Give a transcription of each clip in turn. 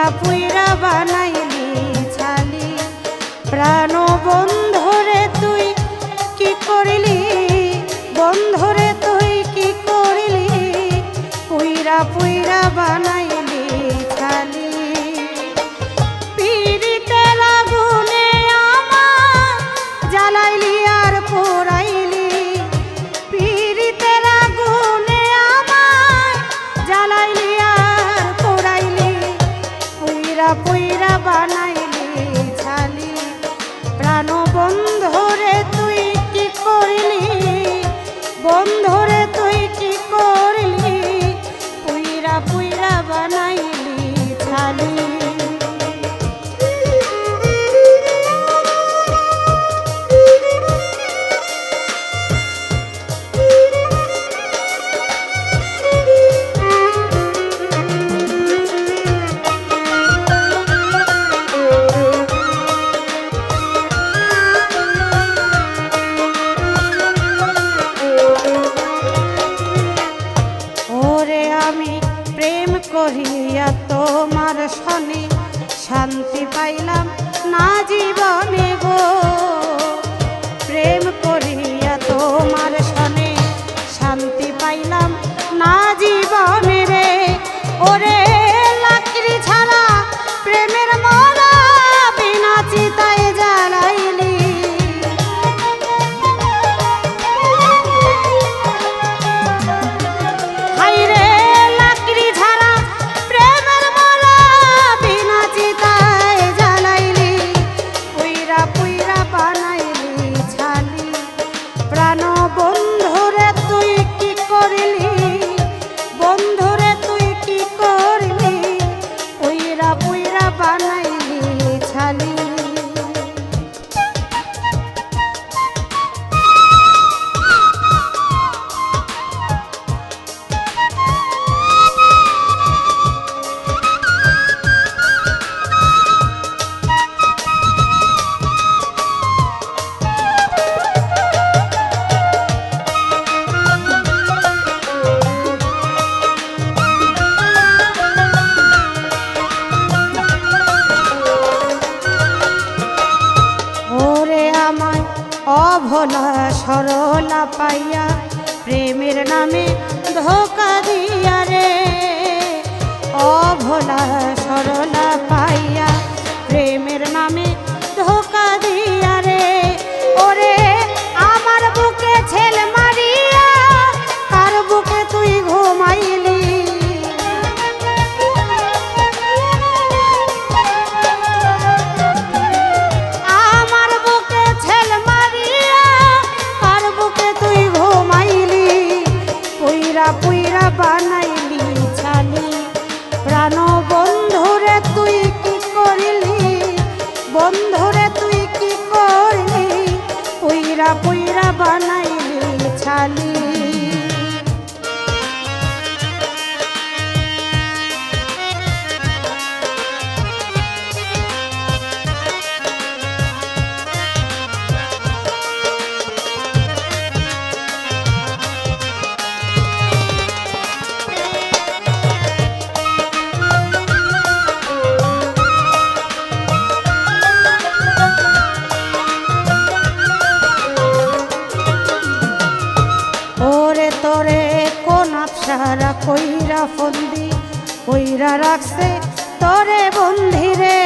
পুইরা পুইরা বানাইলি ছালি। প্রাণ বন্ধরে তুই কি করিলি? বন্ধরে তুই কি করিলি? পুইরা পুইরা বানাই আমি প্রেম করিয়া তোমার শনি শান্তি পাইলাম না জীবনে গো। অভোলা সরলা পাইয়া প্রেমের নামে ধোকা দিয়া রে। অভোলা সরলা পাইয়া প্রেমের নামে কইরা রাখছে তরে বন্ধিরে।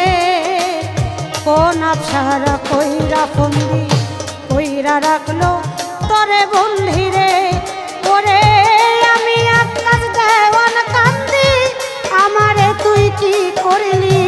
কোন আপসারা কইরা ফন্দি, কইরা রাখল তরে বন্ধিরে। ওরে আমি আকাশ দেওয়ান কান্দি, আমারে তুই কি করলি?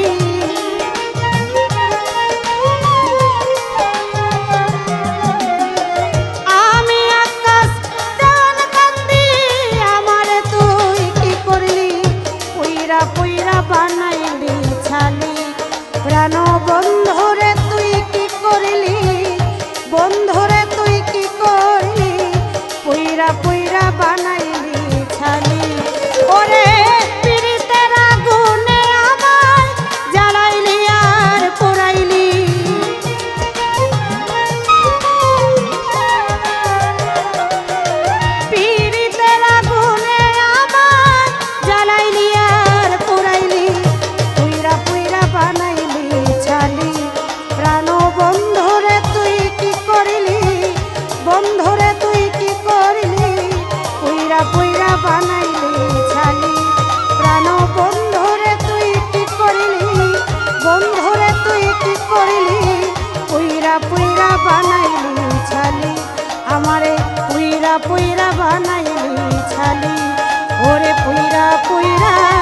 ওরে পুইরা পুইরা